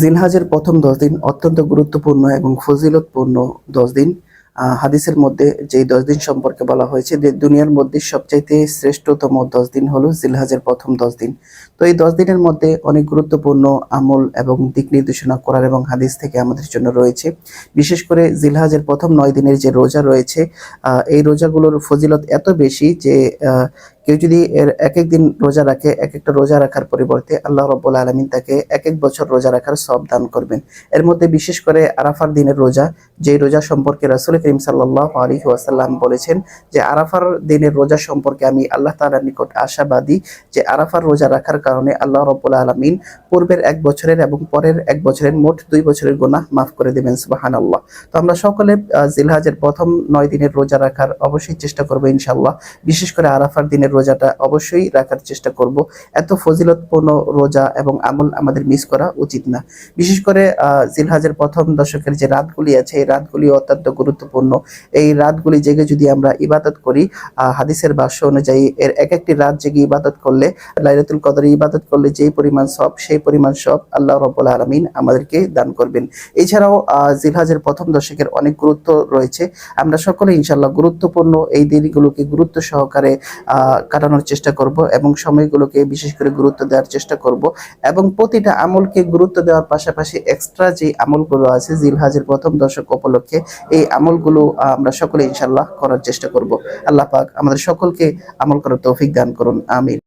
জিলহাজের প্রথম দশ দিন অত্যন্ত গুরুত্বপূর্ণ এবং ফজিলতপূর্ণ দশ দিন। হাদিসের মধ্যে যেই দশ দিন সম্পর্কে বলা হয়েছে যে দুনিয়ার মধ্যে সবচাইতে শ্রেষ্ঠতম দশ দিন হলো জিলহাজের প্রথম দশ দিন। তো এই দশ দিনের মধ্যে অনেক গুরুত্বপূর্ণ আমল এবং দিক নির্দেশনা করার এবং হাদিস থেকে আমাদের জন্য রয়েছে। বিশেষ করে জিলহাজের প্রথম নয় দিনের যে রোজা রয়েছে এই রোজাগুলোর ফজিলত এত বেশি যে কেউ যদি এর এক এক দিন রোজা রাখে এক একটা রোজা রাখার পরিবর্তে আল্লাহ রব্বুল আলমিন তাকে এক এক বছর রোজা রাখার সব দান করবেন। এর মধ্যে বিশেষ করে আরাফার দিনের রোজা, যে রোজা সম্পর্কে রাসুল করিম সাল্লাহ আলী ওয়াসাল্লাম বলেছেন যে আরাফার দিনের রোজা সম্পর্কে আমি আল্লাহ তালার নিকট আশাবাদী যে আরাফার রোজা রাখার কারণে আল্লাহ রব্বুল আলমিন পূর্বের এক বছরের এবং পরের এক বছরের মোট দুই বছরের গোনা মাফ করে দেবেন সুবাহান আল্লাহ তো আমরা সকলে জিলহাজের প্রথম নয় দিনের রোজা রাখার অবশ্যই চেষ্টা করব ইনশাল্লাহ বিশেষ করে আরাফার দিনের রোজাটা অবশ্যই রাখার চেষ্টা করব। এত ফজিলতপূর্ণ রোজা এবং আমল আমাদের মিস করা উচিত না। বিশেষ করে জিলহাজের প্রথম দশকের যে রাতগুলি আছে, এই রাতগুলি অত্যন্ত গুরুত্বপূর্ণ। এই রাতগুলি জেগে যদি আমরা ইবাদত করি হাদিসের ভাষ্য অনুযায়ী এর এক একটি রাত জেগে ইবাদত করলে, লাইলাতুল কদরে ইবাদত করলে যেই পরিমাণ সব, সেই পরিমাণ সব আল্লাহ রব্বুল আলমিন আমাদেরকে দান করবেন। এছাড়াও জিলহাজের প্রথম দশকের অনেক গুরুত্ব রয়েছে। আমরা সকলে ইনশাল্লাহ গুরুত্বপূর্ণ এই দিনগুলোকে গুরুত্ব সহকারে কাটানোর চেষ্টা করব এবং সময়গুলোকে বিশেষ করে গুরুত্ব দেওয়ার চেষ্টা করব এবং প্রতিটা আমলকে গুরুত্ব দেওয়ার পাশাপাশি এক্সট্রা যে আমলগুলো আছে, জিলহাজের প্রথম দশক উপলক্ষে এই আমলগুলো আমরা সকলে ইনশাল্লাহ করার চেষ্টা করব। আল্লাহ পাক আমাদের সকলকে আমল করার তৌফিক দান করুন, আমিন।